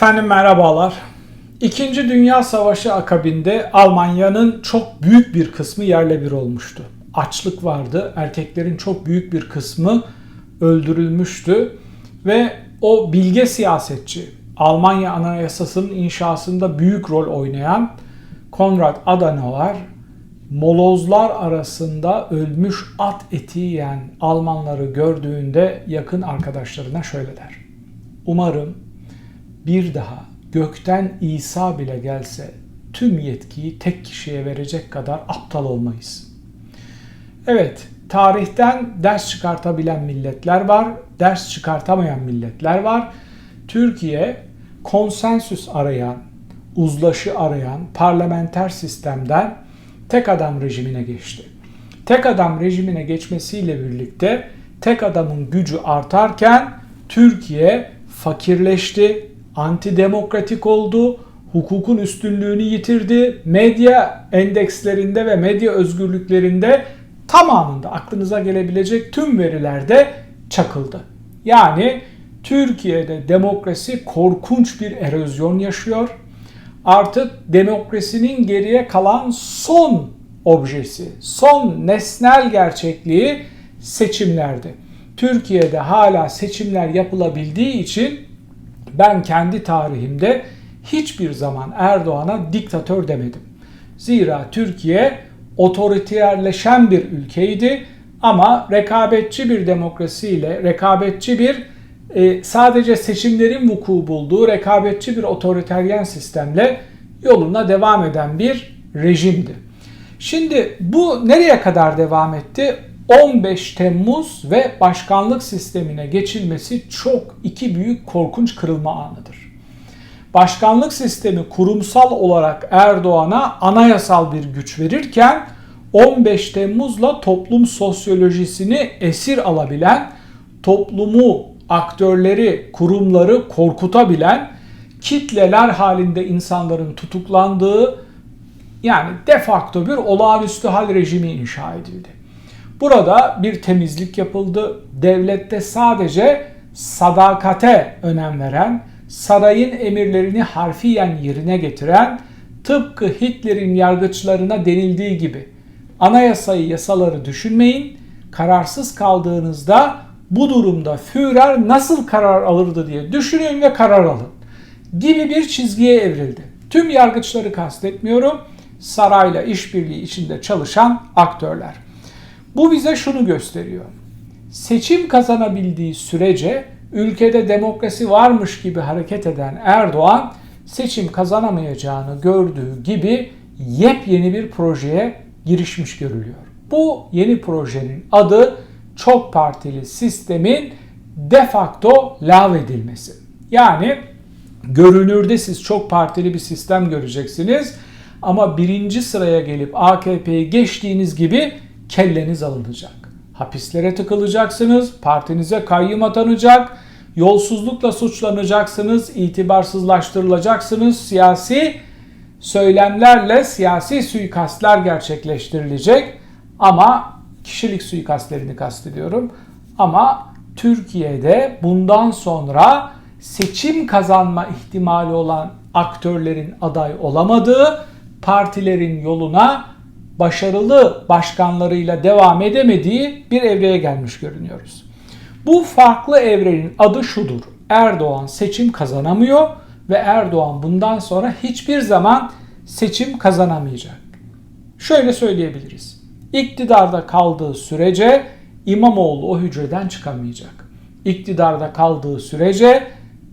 Efendim merhabalar. İkinci Dünya Savaşı akabinde Almanya'nın çok büyük bir kısmı yerle bir olmuştu. Açlık vardı. Erkeklerin çok büyük bir kısmı öldürülmüştü ve o bilge siyasetçi Almanya Anayasası'nın inşasında büyük rol oynayan Konrad Adenauer molozlar arasında ölmüş at eti yiyen Almanları gördüğünde yakın arkadaşlarına şöyle der. Umarım bir daha gökten İsa bile gelse tüm yetkiyi tek kişiye verecek kadar aptal olmayız. Evet, tarihten ders çıkartabilen milletler var, ders çıkartamayan milletler var. Türkiye konsensüs arayan, uzlaşı arayan parlamenter sistemden tek adam rejimine geçti. Tek adam rejimine geçmesiyle birlikte tek adamın gücü artarken Türkiye fakirleşti, antidemokratik oldu, hukukun üstünlüğünü yitirdi, medya endekslerinde ve medya özgürlüklerinde tamamında aklınıza gelebilecek tüm verilerde çakıldı. Yani Türkiye'de demokrasi korkunç bir erozyon yaşıyor. Artık demokrasinin geriye kalan son objesi, son nesnel gerçekliği seçimlerdi. Türkiye'de hala seçimler yapılabildiği için ben kendi tarihimde hiçbir zaman Erdoğan'a diktatör demedim. Zira Türkiye otoriterleşen bir ülkeydi ama rekabetçi bir demokrasiyle, rekabetçi bir e, sadece seçimlerin vuku bulduğu rekabetçi bir otoriteryen sistemle yoluna devam eden bir rejimdi. Şimdi bu nereye kadar devam etti? 15 Temmuz ve başkanlık sistemine geçilmesi çok iki büyük korkunç kırılma anıdır. Başkanlık sistemi kurumsal olarak Erdoğan'a anayasal bir güç verirken 15 Temmuz'la toplum sosyolojisini esir alabilen, toplumu, aktörleri, kurumları korkutabilen, kitleler halinde insanların tutuklandığı yani de facto bir olağanüstü hal rejimi inşa edildi. Burada bir temizlik yapıldı. Devlette sadece sadakate önem veren, sarayın emirlerini harfiyen yerine getiren, tıpkı Hitler'in yargıçlarına denildiği gibi anayasayı, yasaları düşünmeyin, kararsız kaldığınızda bu durumda Führer nasıl karar alırdı diye düşünün ve karar alın gibi bir çizgiye evrildi. Tüm yargıçları kastetmiyorum, sarayla işbirliği içinde çalışan aktörler. Bu bize şunu gösteriyor. Seçim kazanabildiği sürece ülkede demokrasi varmış gibi hareket eden Erdoğan seçim kazanamayacağını gördüğü gibi yepyeni bir projeye girişmiş görülüyor. Bu yeni projenin adı çok partili sistemin de facto lağvedilmesi. Yani görünürde siz çok partili bir sistem göreceksiniz ama birinci sıraya gelip AKP'yi geçtiğiniz gibi kelleniz alınacak. Hapislere tıkılacaksınız, partinize kayyum atanacak, yolsuzlukla suçlanacaksınız, itibarsızlaştırılacaksınız, siyasi söylemlerle siyasi suikastlar gerçekleştirilecek ama kişilik suikastlerini kastediyorum. Ama Türkiye'de bundan sonra seçim kazanma ihtimali olan aktörlerin aday olamadığı, partilerin yoluna başarılı başkanlarıyla devam edemediği bir evreye gelmiş görünüyoruz. Bu farklı evrenin adı şudur. Erdoğan seçim kazanamıyor ve Erdoğan bundan sonra hiçbir zaman seçim kazanamayacak. Şöyle söyleyebiliriz. İktidarda kaldığı sürece İmamoğlu o hücreden çıkamayacak. İktidarda kaldığı sürece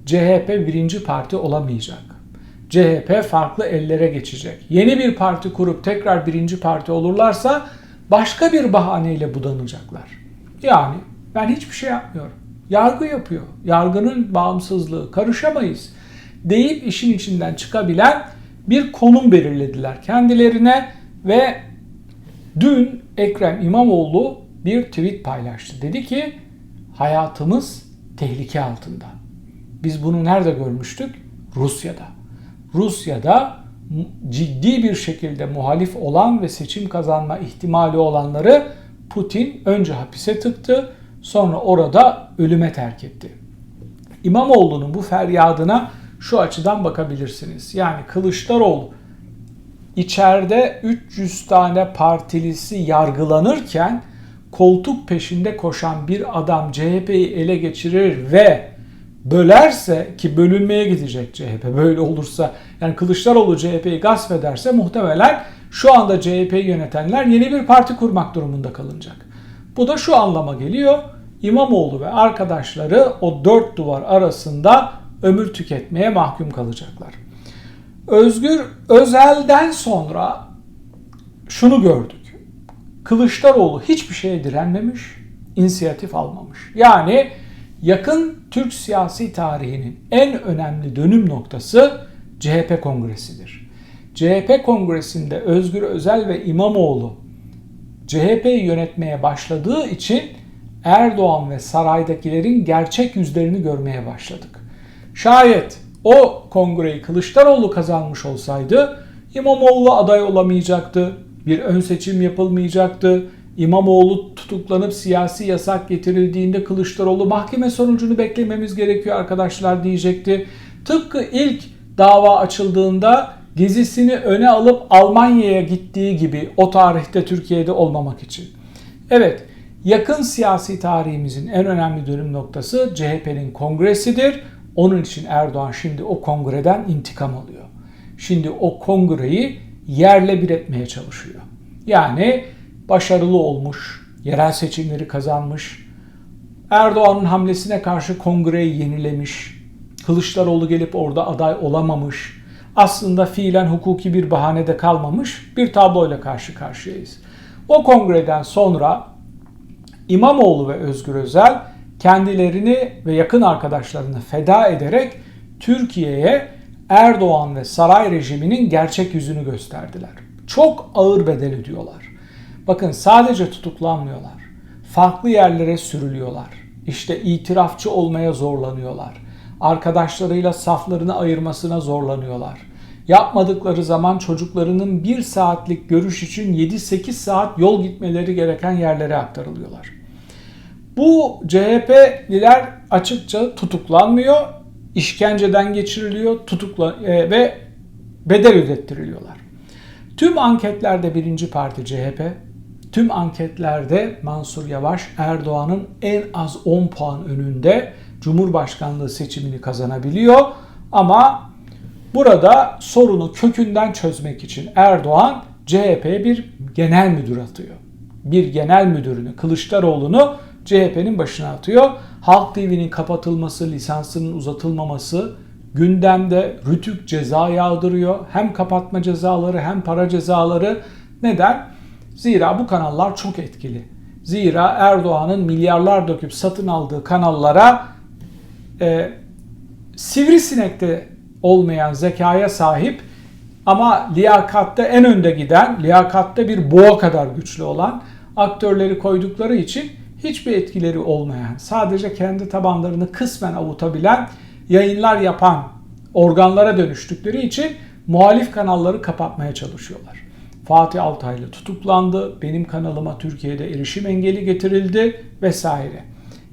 CHP birinci parti olamayacak. CHP farklı ellere geçecek. Yeni bir parti kurup tekrar birinci parti olurlarsa başka bir bahaneyle budanacaklar. Yani ben hiçbir şey yapmıyorum. Yargı yapıyor. Yargının bağımsızlığı karışamayız deyip işin içinden çıkabilen bir konum belirlediler kendilerine ve dün Ekrem İmamoğlu bir tweet paylaştı. Dedi ki hayatımız tehlike altında. Biz bunu nerede görmüştük? Rusya'da. Rusya'da ciddi bir şekilde muhalif olan ve seçim kazanma ihtimali olanları Putin önce hapise tıktı, sonra orada ölüme terk etti. İmamoğlu'nun bu feryadına şu açıdan bakabilirsiniz. Yani Kılıçdaroğlu içeride 300 tane partilisi yargılanırken koltuk peşinde koşan bir adam CHP'yi ele geçirir ve bölerse ki bölünmeye gidecek CHP böyle olursa yani Kılıçdaroğlu CHP'yi gasp ederse muhtemelen şu anda CHP'yi yönetenler yeni bir parti kurmak durumunda kalınacak. Bu da şu anlama geliyor. İmamoğlu ve arkadaşları o dört duvar arasında ömür tüketmeye mahkum kalacaklar. Özgür Özel'den sonra şunu gördük. Kılıçdaroğlu hiçbir şeye direnmemiş, inisiyatif almamış. Yani yakın Türk siyasi tarihinin en önemli dönüm noktası CHP kongresidir. CHP kongresinde Özgür Özel ve İmamoğlu CHP'yi yönetmeye başladığı için Erdoğan ve saraydakilerin gerçek yüzlerini görmeye başladık. Şayet o kongreyi Kılıçdaroğlu kazanmış olsaydı İmamoğlu aday olamayacaktı. Bir ön seçim yapılmayacaktı. İmamoğlu tutuklanıp siyasi yasak getirildiğinde Kılıçdaroğlu mahkeme sonucunu beklememiz gerekiyor arkadaşlar diyecekti. Tıpkı ilk dava açıldığında gezisini öne alıp Almanya'ya gittiği gibi o tarihte Türkiye'de olmamak için. Evet, yakın siyasi tarihimizin en önemli dönüm noktası CHP'nin kongresidir. Onun için Erdoğan şimdi o kongreden intikam alıyor. Şimdi o kongreyi yerle bir etmeye çalışıyor. Yani başarılı olmuş, yerel seçimleri kazanmış, Erdoğan'ın hamlesine karşı kongreyi yenilemiş, Kılıçdaroğlu gelip orada aday olamamış, aslında fiilen hukuki bir bahanede kalmamış bir tabloyla karşı karşıyayız. O kongreden sonra İmamoğlu ve Özgür Özel kendilerini ve yakın arkadaşlarını feda ederek Türkiye'ye Erdoğan ve saray rejiminin gerçek yüzünü gösterdiler. Çok ağır bedel ödüyorlar. Bakın sadece tutuklanmıyorlar. Farklı yerlere sürülüyorlar. İşte itirafçı olmaya zorlanıyorlar. Arkadaşlarıyla saflarını ayırmasına zorlanıyorlar. Yapmadıkları zaman çocuklarının bir saatlik görüş için 7-8 saat yol gitmeleri gereken yerlere aktarılıyorlar. Bu CHP'liler açıkça tutuklanmıyor, işkenceden geçiriliyor tutukla e, ve bedel ödettiriliyorlar. Tüm anketlerde birinci parti CHP, tüm anketlerde Mansur Yavaş Erdoğan'ın en az 10 puan önünde Cumhurbaşkanlığı seçimini kazanabiliyor ama burada sorunu kökünden çözmek için Erdoğan CHP'ye bir genel müdür atıyor. Bir genel müdürünü Kılıçdaroğlu'nu CHP'nin başına atıyor. Halk TV'nin kapatılması, lisansının uzatılmaması gündemde rütük ceza yağdırıyor. Hem kapatma cezaları hem para cezaları. Neden? Zira bu kanallar çok etkili. Zira Erdoğan'ın milyarlar döküp satın aldığı kanallara e, sivrisinekte olmayan zekaya sahip ama liyakatte en önde giden, liyakatte bir boğa kadar güçlü olan aktörleri koydukları için hiçbir etkileri olmayan, sadece kendi tabanlarını kısmen avutabilen yayınlar yapan organlara dönüştükleri için muhalif kanalları kapatmaya çalışıyorlar. Fatih Altaylı tutuklandı, benim kanalıma Türkiye'de erişim engeli getirildi vesaire.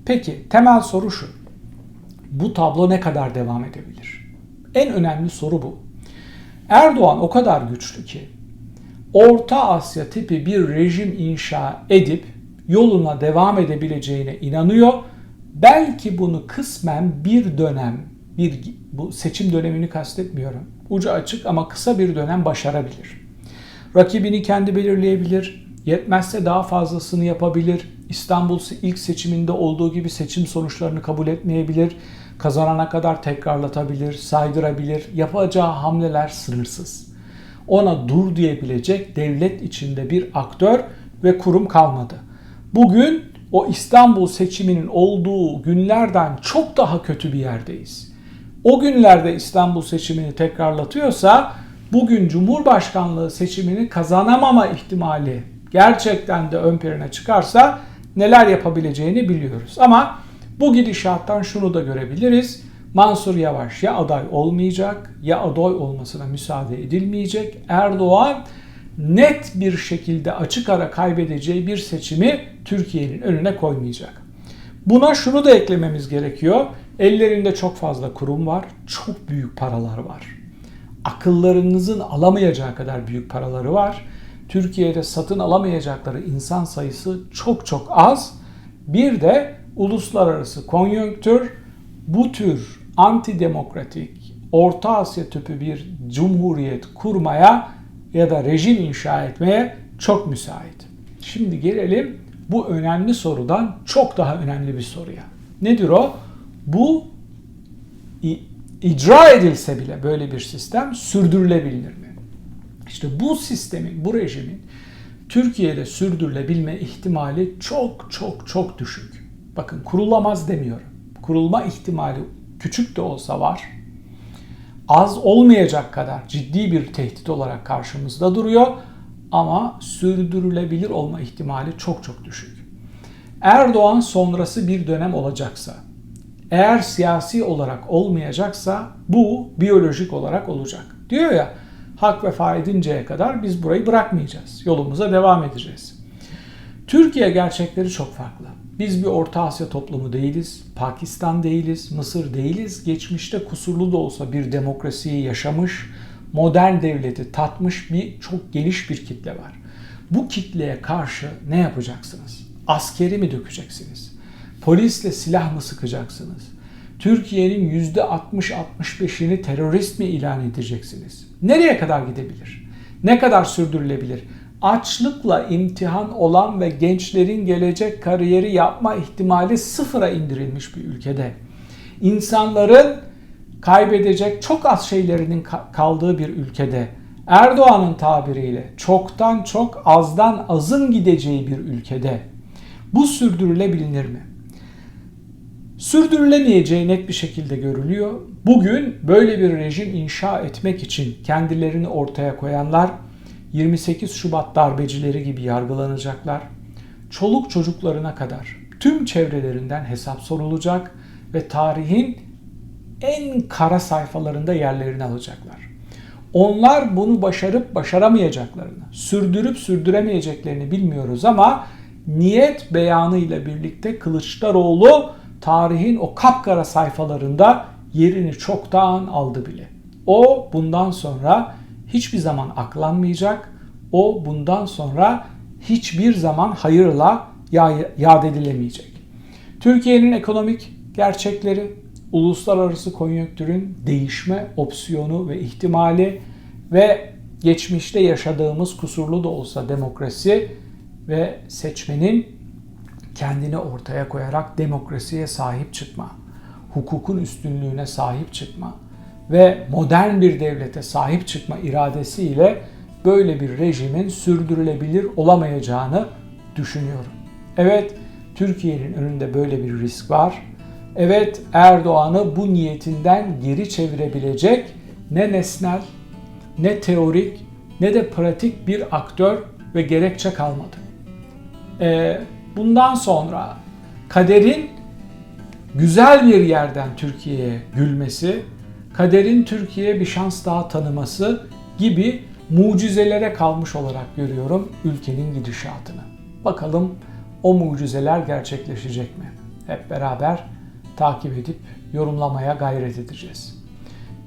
Peki temel soru şu. Bu tablo ne kadar devam edebilir? En önemli soru bu. Erdoğan o kadar güçlü ki Orta Asya tipi bir rejim inşa edip yoluna devam edebileceğine inanıyor. Belki bunu kısmen bir dönem, bir bu seçim dönemini kastetmiyorum. Ucu açık ama kısa bir dönem başarabilir. Rakibini kendi belirleyebilir. Yetmezse daha fazlasını yapabilir. İstanbul ilk seçiminde olduğu gibi seçim sonuçlarını kabul etmeyebilir. Kazanana kadar tekrarlatabilir, saydırabilir. Yapacağı hamleler sınırsız. Ona dur diyebilecek devlet içinde bir aktör ve kurum kalmadı. Bugün o İstanbul seçiminin olduğu günlerden çok daha kötü bir yerdeyiz. O günlerde İstanbul seçimini tekrarlatıyorsa bugün Cumhurbaşkanlığı seçimini kazanamama ihtimali gerçekten de ön plana çıkarsa neler yapabileceğini biliyoruz. Ama bu gidişattan şunu da görebiliriz. Mansur Yavaş ya aday olmayacak ya aday olmasına müsaade edilmeyecek. Erdoğan net bir şekilde açık ara kaybedeceği bir seçimi Türkiye'nin önüne koymayacak. Buna şunu da eklememiz gerekiyor. Ellerinde çok fazla kurum var, çok büyük paralar var. Akıllarınızın alamayacağı kadar büyük paraları var. Türkiye'de satın alamayacakları insan sayısı çok çok az. Bir de uluslararası konjonktür bu tür antidemokratik, Orta Asya tipi bir cumhuriyet kurmaya ya da rejim inşa etmeye çok müsait. Şimdi gelelim bu önemli sorudan çok daha önemli bir soruya. Nedir o? Bu icra edilse bile böyle bir sistem sürdürülebilir mi? İşte bu sistemin, bu rejimin Türkiye'de sürdürülebilme ihtimali çok çok çok düşük. Bakın kurulamaz demiyorum. Kurulma ihtimali küçük de olsa var. Az olmayacak kadar ciddi bir tehdit olarak karşımızda duruyor ama sürdürülebilir olma ihtimali çok çok düşük. Erdoğan sonrası bir dönem olacaksa, eğer siyasi olarak olmayacaksa bu biyolojik olarak olacak. Diyor ya hak vefa edinceye kadar biz burayı bırakmayacağız. Yolumuza devam edeceğiz. Türkiye gerçekleri çok farklı. Biz bir Orta Asya toplumu değiliz, Pakistan değiliz, Mısır değiliz. Geçmişte kusurlu da olsa bir demokrasiyi yaşamış, modern devleti tatmış bir çok geniş bir kitle var. Bu kitleye karşı ne yapacaksınız? Askeri mi dökeceksiniz? Polisle silah mı sıkacaksınız? Türkiye'nin %60-65'ini terörist mi ilan edeceksiniz? Nereye kadar gidebilir? Ne kadar sürdürülebilir? Açlıkla imtihan olan ve gençlerin gelecek kariyeri yapma ihtimali sıfıra indirilmiş bir ülkede. İnsanların kaybedecek çok az şeylerinin kaldığı bir ülkede Erdoğan'ın tabiriyle çoktan çok azdan azın gideceği bir ülkede bu sürdürülebilir mi? Sürdürülemeyeceği net bir şekilde görülüyor. Bugün böyle bir rejim inşa etmek için kendilerini ortaya koyanlar 28 Şubat darbecileri gibi yargılanacaklar. Çoluk çocuklarına kadar tüm çevrelerinden hesap sorulacak ve tarihin en kara sayfalarında yerlerini alacaklar. Onlar bunu başarıp başaramayacaklarını, sürdürüp sürdüremeyeceklerini bilmiyoruz ama niyet beyanı ile birlikte Kılıçdaroğlu tarihin o kapkara sayfalarında yerini çoktan aldı bile. O bundan sonra hiçbir zaman aklanmayacak. O bundan sonra hiçbir zaman hayırla yad edilemeyecek. Türkiye'nin ekonomik gerçekleri, uluslararası konjonktürün değişme opsiyonu ve ihtimali ve geçmişte yaşadığımız kusurlu da olsa demokrasi ve seçmenin kendini ortaya koyarak demokrasiye sahip çıkma, hukukun üstünlüğüne sahip çıkma ve modern bir devlete sahip çıkma iradesiyle böyle bir rejimin sürdürülebilir olamayacağını düşünüyorum. Evet, Türkiye'nin önünde böyle bir risk var. Evet, Erdoğan'ı bu niyetinden geri çevirebilecek ne nesnel, ne teorik, ne de pratik bir aktör ve gerekçe kalmadı. Ee, bundan sonra kaderin güzel bir yerden Türkiye'ye gülmesi, kaderin Türkiye'ye bir şans daha tanıması gibi mucizelere kalmış olarak görüyorum ülkenin gidişatını. Bakalım o mucizeler gerçekleşecek mi? Hep beraber takip edip yorumlamaya gayret edeceğiz.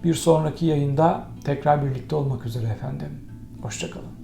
Bir sonraki yayında tekrar birlikte olmak üzere efendim. Hoşçakalın.